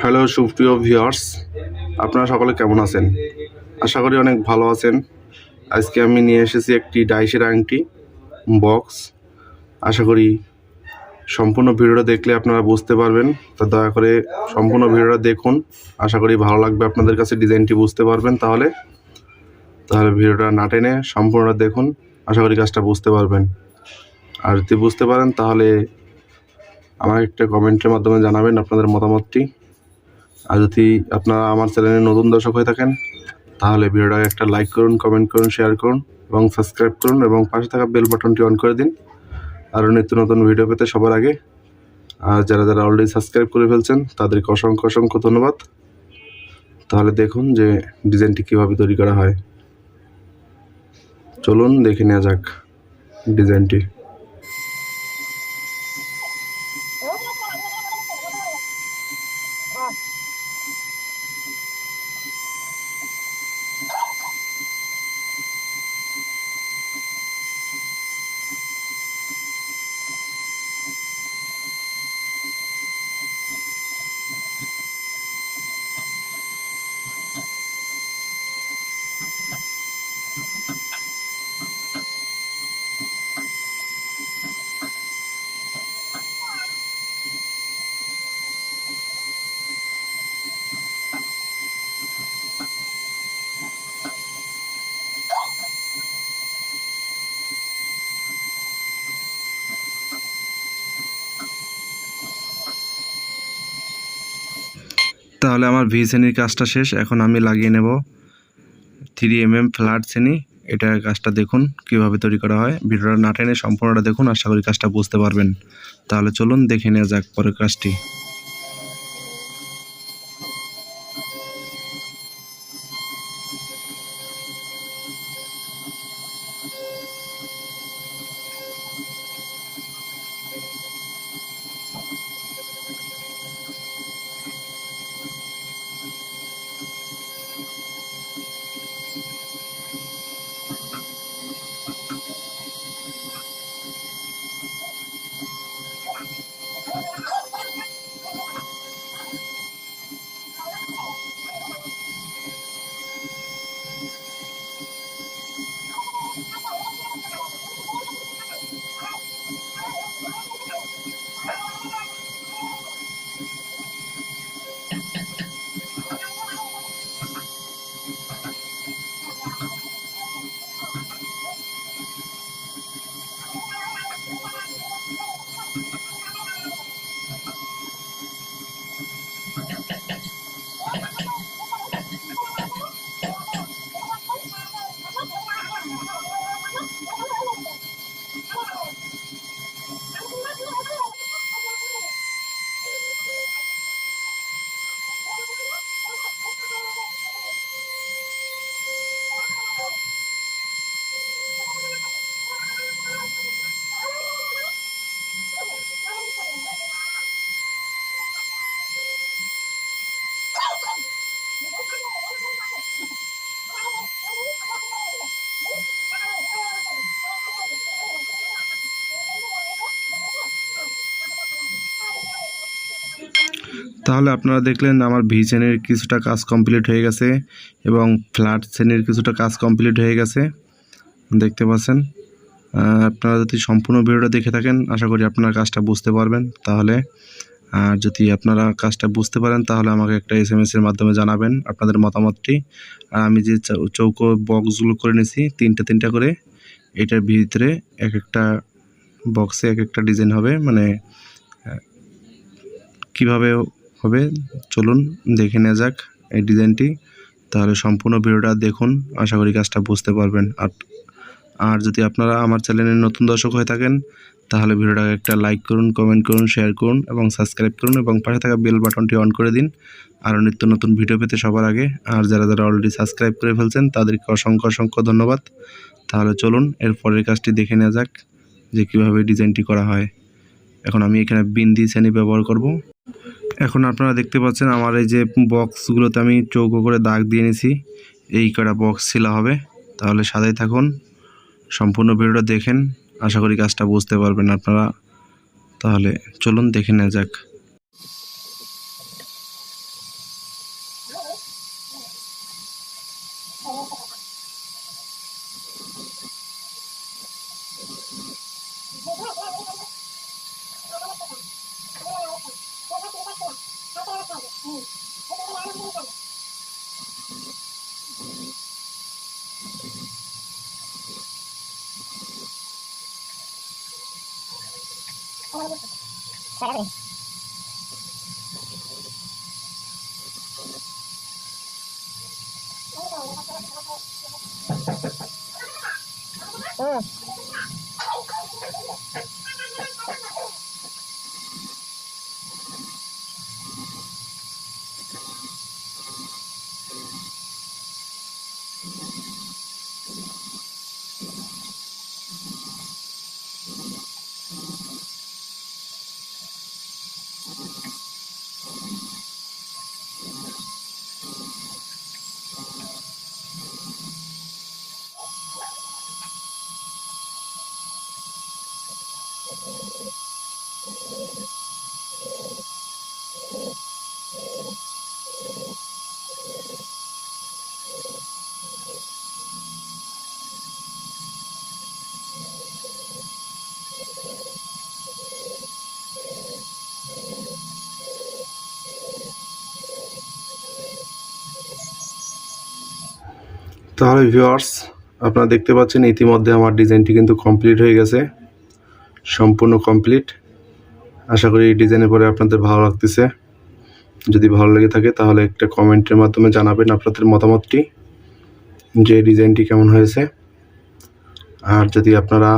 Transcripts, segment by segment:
Hello সুপ্রিয় viewers আপনারা সকলে কেমন আছেন? আশা করি অনেক ভালো আছেন। আজকে আমি নিয়ে এসেছি একটি ডাইসের আংটি বক্স আশা করি সম্পূর্ণ ভিডিওটা দেখলে আপনারা বুঝতে পারবেন। তো দয়া করে সম্পূর্ণ ভিডিওটা দেখুন। আশা করি ভালো লাগবে আপনাদের কাছে ডিজাইনটি বুঝতে পারবেন তাহলে। তাহলে ভিডিওটা না টেনে সম্পূর্ণটা দেখুন। আশা করি কাজটা বুঝতে পারবেন। আর যদি বুঝতে পারেন তাহলে আমার একটা কমেন্টের মাধ্যমে জানাবেন আপনাদের মতামতটি। আর যদি আপনারা আমার চ্যানেলে নতুন দর্শক হয়ে থাকেন, তাহলে ভিডিওটাকে একটা লাইক করুন কমেন্ট করুন শেয়ার করুন এবং সাবস্ক্রাইব করুন এবং পাশে থাকা বেল বাটনটি অন করে দিন। আরও নিত্য নতুন ভিডিও পেতে সবার আগে। আর যারা যারা অলরেডি সাবস্ক্রাইব করে ফেলছেন, তাদেরকে অসংখ্য অসংখ্য ধন্যবাদ। তাহলে দেখুন যে ডিজাইনটি কীভাবে তৈরি করা হয়। চলুন দেখে নেওয়া যাক ডিজাইনটি তাহলে আমার ভি শ্রেণির কাজটা শেষ। এখন আমি লাগিয়ে নেব থ্রি এম এম ফ্ল্যাট শ্রেণি। এটা কাজটা দেখুন কীভাবে তৈরি করা হয়। ভিডিওটা না টেনে সম্পূর্ণটা দেখুন। আশা করি কাজটা বুঝতে পারবেন। তাহলে চলুন দেখে নেওয়া যাক পরের কাজটি। তাহলে আপনারা দেখলেন আমার ভি শ্রেণির কিছুটা কাজ কমপ্লিট হয়ে গেছে এবং ফ্ল্যাট শ্রেণির কিছুটা কাজ কমপ্লিট হয়ে গেছে। দেখতে পাচ্ছেন আপনারা যদি সম্পূর্ণ ভিডিওটা দেখে থাকেন, আশা করি আপনারা কাজটা বুঝতে পারবেন। তাহলে, আর যদি আপনারা কাজটা বুঝতে পারেন, তাহলে আমাকে একটা এস এম এর মাধ্যমে জানাবেন আপনাদের মতামতটি। আর আমি যে চৌকো বক্সগুলো করে নিয়েছি, তিনটা তিনটা করে, এটার ভিতরে এক একটা বক্সে এক একটা ডিজাইন হবে। মানে কীভাবে হবে। চলুন দেখে নেওয়া যাক এই ডিজাইনটি। তাহলে সম্পূর্ণ ভিডিওটা দেখুন। আশা করি কাজটা বুঝতে পারবেন। আর আর যদি আপনারা আমার চ্যানেলের নতুন দর্শক হয়ে থাকেন, তাহলে ভিডিওটাকে একটা লাইক করুন কমেন্ট করুন শেয়ার করুন এবং সাবস্ক্রাইব করুন এবং পাশে থাকা বেল বাটনটি অন করে দিন। আরও নিত্য নতুন ভিডিও পেতে সবার আগে। আর যারা যারা অলরেডি সাবস্ক্রাইব করে ফেলছেন, তাদেরকে অসংখ্য অসংখ্য ধন্যবাদ। তাহলে চলুন এর পরের কাজটি দেখে নেওয়া যাক যে কীভাবে ডিজাইনটি করা হয়। এখন আমি এখানে বিন্দি শ্রেণি ব্যবহার করব। এখন আপনারা দেখতে পাচ্ছেন আমার এই যে বক্সগুলোতে আমি চৌকো করে দাগ দিয়ে নিছি। এই কটা বক্স ছিলা হবে। তাহলে সাদাই থাকুন। সম্পূর্ণ ভিডিওটা দেখেন। আশা করি কাজটা বুঝতে পারবেন আপনারা। তাহলে চলুন দেখে নেওয়া যাক। Sabi. Oh. তাহলে ভিউয়ার্স আপনারা দেখতে পাচ্ছেন ইতিমধ্যে আমার ডিজাইনটি কিন্তু কমপ্লিট হয়ে গেছে। সম্পূর্ণ কমপ্লিট আশা করি এই ডিজাইনের পরে আপনাদের ভালো লাগতেছে। যদি ভালো লেগে থাকে তাহলে একটা কমেন্টের মাধ্যমে জানাবেন আপনাদের মতামতটি, যে ডিজাইনটি কেমন হয়েছে। আর যদি আপনারা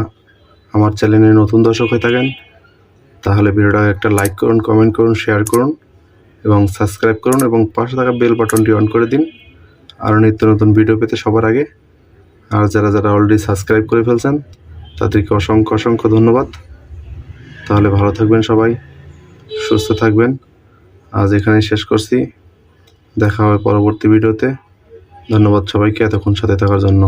আমার চ্যানেলে নতুন দর্শক হয়ে থাকেন, তাহলে ভিডিওটা একটা লাইক করুন কমেন্ট করুন শেয়ার করুন, এবং সাবস্ক্রাইব করুন, এবং পাশে থাকা বেল বাটনটি অন করে দিন। আরও নিত্য নতুন ভিডিও পেতে সবার আগে। আর যারা যারা অলরেডি সাবস্ক্রাইব করে ফেলছেন, তাদেরকে অসংখ্য অসংখ্য ধন্যবাদ। তাহলে ভালো থাকবেন সবাই, সুস্থ থাকবেন। আজ এখানেই শেষ করছি। দেখা হবে পরবর্তী ভিডিওতে ধন্যবাদ সবাইকে এতক্ষণ সাথে থাকার জন্য।